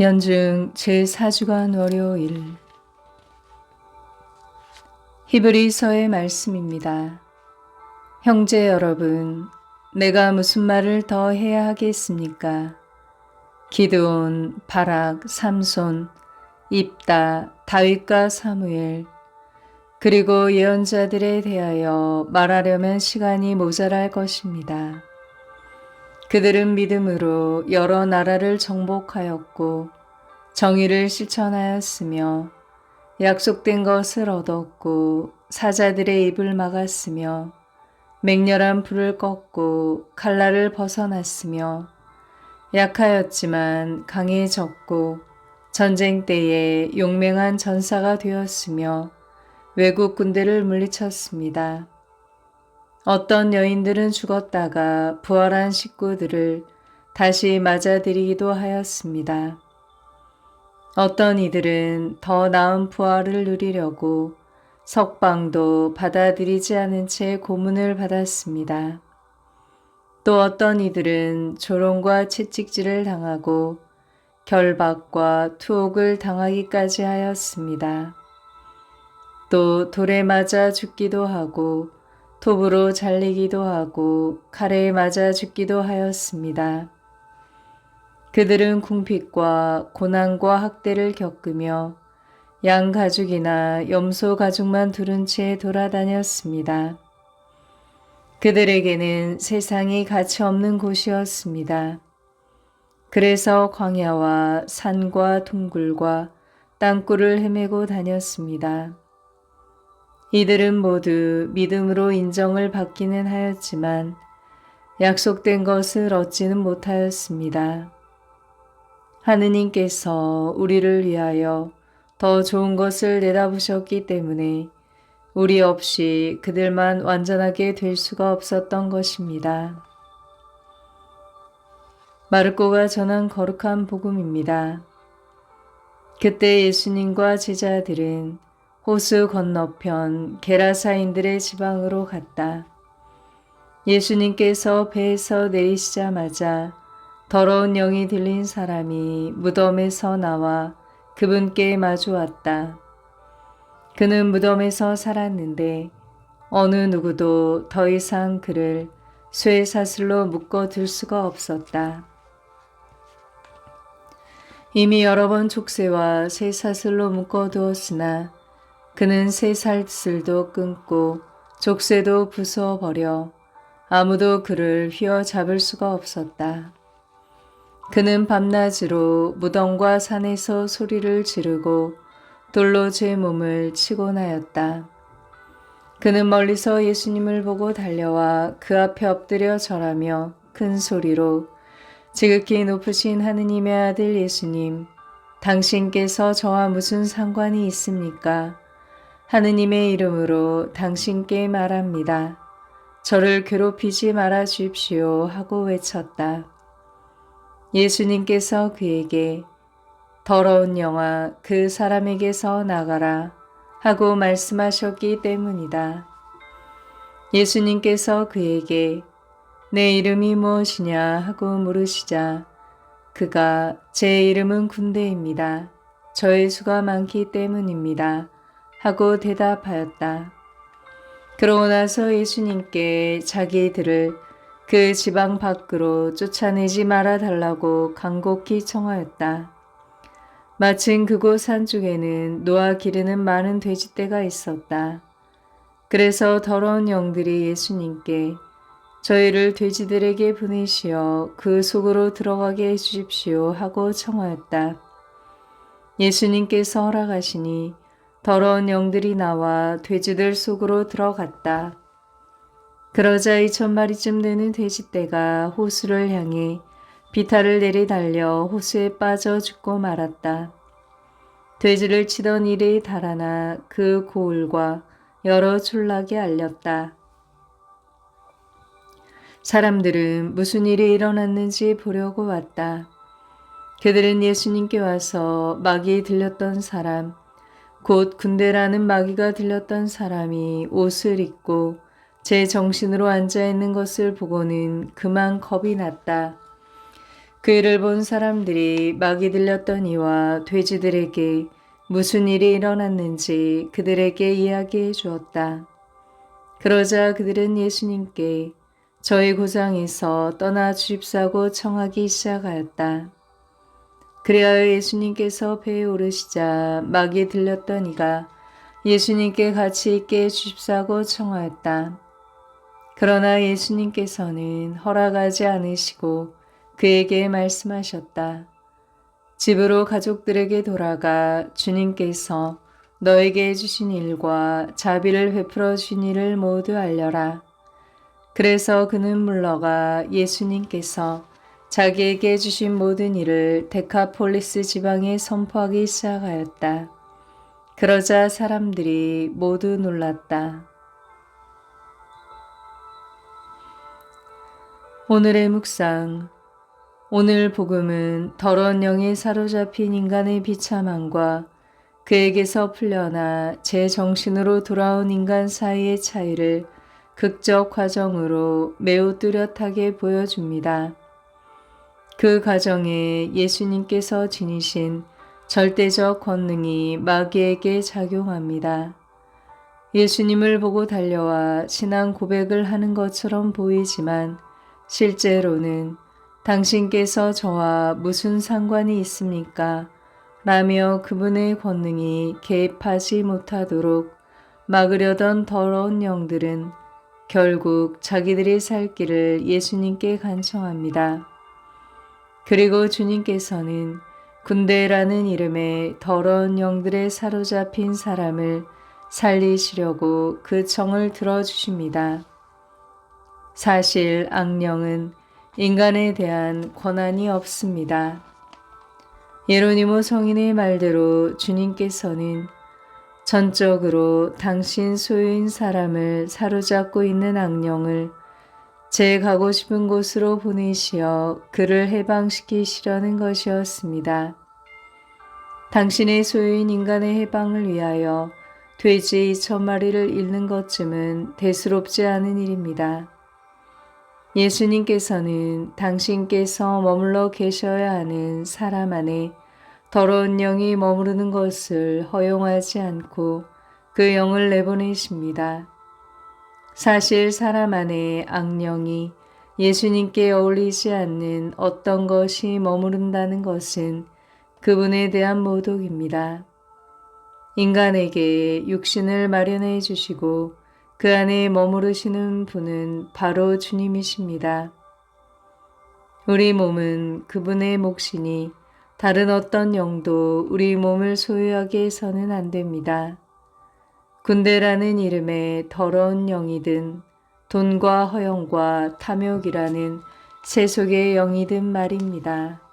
연중 제4주간 월요일 히브리서의 말씀입니다. 형제 여러분, 내가 무슨 말을 더 해야 하겠습니까? 기드온, 바락, 삼손, 입다, 다윗과 사무엘, 그리고 예언자들에 대하여 말하려면 시간이 모자랄 것입니다. 그들은 믿음으로 여러 나라를 정복하였고 정의를 실천하였으며 약속된 것을 얻었고 사자들의 입을 막았으며 맹렬한 불을 껐고 칼날을 벗어났으며 약하였지만 강해졌고 전쟁 때에 용맹한 전사가 되었으며 외국 군대를 물리쳤습니다. 어떤 여인들은 죽었다가 부활한 식구들을 다시 맞아들이기도 하였습니다. 어떤 이들은 더 나은 부활을 누리려고 석방도 받아들이지 않은 채 고문을 받았습니다. 또 어떤 이들은 조롱과 채찍질을 당하고 결박과 투옥을 당하기까지 하였습니다. 또 돌에 맞아 죽기도 하고 톱으로 잘리기도 하고 칼에 맞아 죽기도 하였습니다. 그들은 궁핍과 고난과 학대를 겪으며 양 가죽이나 염소 가죽만 두른 채 돌아다녔습니다. 그들에게는 세상이 가치 없는 곳이었습니다. 그래서 광야와 산과 동굴과 땅굴을 헤매고 다녔습니다. 이들은 모두 믿음으로 인정을 받기는 하였지만 약속된 것을 얻지는 못하였습니다. 하느님께서 우리를 위하여 더 좋은 것을 내다보셨기 때문에 우리 없이 그들만 완전하게 될 수가 없었던 것입니다. 마르코가 전한 거룩한 복음입니다. 그때 예수님과 제자들은 호수 건너편 게라사인들의 지방으로 갔다. 예수님께서 배에서 내리시자마자 더러운 영이 들린 사람이 무덤에서 나와 그분께 마주 왔다. 그는 무덤에서 살았는데 어느 누구도 더 이상 그를 쇠 사슬로 묶어 둘 수가 없었다. 이미 여러 번 족쇄와 쇠 사슬로 묶어 두었으나 그는 새 살슬도 끊고 족쇄도 부숴 버려 아무도 그를 휘어 잡을 수가 없었다. 그는 밤낮으로 무덤과 산에서 소리를 지르고 돌로 제 몸을 치곤 하였다. 그는 멀리서 예수님을 보고 달려와 그 앞에 엎드려 절하며 큰 소리로 지극히 높으신 하느님의 아들 예수님, 당신께서 저와 무슨 상관이 있습니까? 하느님의 이름으로 당신께 말합니다. 저를 괴롭히지 말아 주십시오 하고 외쳤다. 예수님께서 그에게 더러운 영아 그 사람에게서 나가라 하고 말씀하셨기 때문이다. 예수님께서 그에게 내 이름이 무엇이냐 하고 물으시자 그가 제 이름은 군대입니다. 저의 수가 많기 때문입니다. 하고 대답하였다. 그러고 나서 예수님께 자기들을 그 지방 밖으로 쫓아내지 말아 달라고 간곡히 청하였다. 마침 그곳 산중에는 노아 기르는 많은 돼지떼가 있었다. 그래서 더러운 영들이 예수님께 저희를 돼지들에게 보내시어 그 속으로 들어가게 해주십시오 하고 청하였다. 예수님께서 허락하시니 더러운 영들이 나와 돼지들 속으로 들어갔다. 그러자 이천 마리쯤 되는 돼지떼가 호수를 향해 비탈을 내리달려 호수에 빠져 죽고 말았다. 돼지를 치던 일이 달아나 그 고을과 여러 촌락에 알렸다. 사람들은 무슨 일이 일어났는지 보려고 왔다. 그들은 예수님께 와서 마귀 들렸던 사람, 곧 군대라는 마귀가 들렸던 사람이 옷을 입고 제 정신으로 앉아 있는 것을 보고는 그만 겁이 났다. 그 일을 본 사람들이 막이 들렸던 이와 돼지들에게 무슨 일이 일어났는지 그들에게 이야기해 주었다. 그러자 그들은 예수님께 저희 고장에서 떠나 주십사고 청하기 시작하였다. 그리하여 예수님께서 배에 오르시자 막이 들렸던 이가 예수님께 같이 있게 해주십사고 청하였다. 그러나 예수님께서는 허락하지 않으시고 그에게 말씀하셨다. 집으로 가족들에게 돌아가 주님께서 너에게 해주신 일과 자비를 베풀어 주신 일을 모두 알려라. 그래서 그는 물러가 예수님께서 자기에게 해주신 모든 일을 데카폴리스 지방에 선포하기 시작하였다. 그러자 사람들이 모두 놀랐다. 오늘의 묵상 오늘 복음은 더러운 영에 사로잡힌 인간의 비참함과 그에게서 풀려나 제 정신으로 돌아온 인간 사이의 차이를 극적 과정으로 매우 뚜렷하게 보여줍니다. 그 과정에 예수님께서 지니신 절대적 권능이 마귀에게 작용합니다. 예수님을 보고 달려와 신앙 고백을 하는 것처럼 보이지만 실제로는 당신께서 저와 무슨 상관이 있습니까? 라며 그분의 권능이 개입하지 못하도록 막으려던 더러운 영들은 결국 자기들이 살 길을 예수님께 간청합니다. 그리고 주님께서는 군대라는 이름의 더러운 영들에 사로잡힌 사람을 살리시려고 그 청을 들어주십니다. 사실 악령은 인간에 대한 권한이 없습니다. 예로니모 성인의 말대로 주님께서는 전적으로 당신 소유인 사람을 사로잡고 있는 악령을 제 가고 싶은 곳으로 보내시어 그를 해방시키시려는 것이었습니다. 당신의 소유인 인간의 해방을 위하여 돼지 2천 마리를 잃는 것쯤은 대수롭지 않은 일입니다. 예수님께서는 당신께서 머물러 계셔야 하는 사람 안에 더러운 영이 머무르는 것을 허용하지 않고 그 영을 내보내십니다. 사실 사람 안에 악령이 예수님께 어울리지 않는 어떤 것이 머무른다는 것은 그분에 대한 모독입니다. 인간에게 육신을 마련해 주시고 그 안에 머무르시는 분은 바로 주님이십니다. 우리 몸은 그분의 몫이니 다른 어떤 영도 우리 몸을 소유하게 해서는 안 됩니다. 군대라는 이름의 더러운 영이든 돈과 허영과 탐욕이라는 세속의 영이든 말입니다.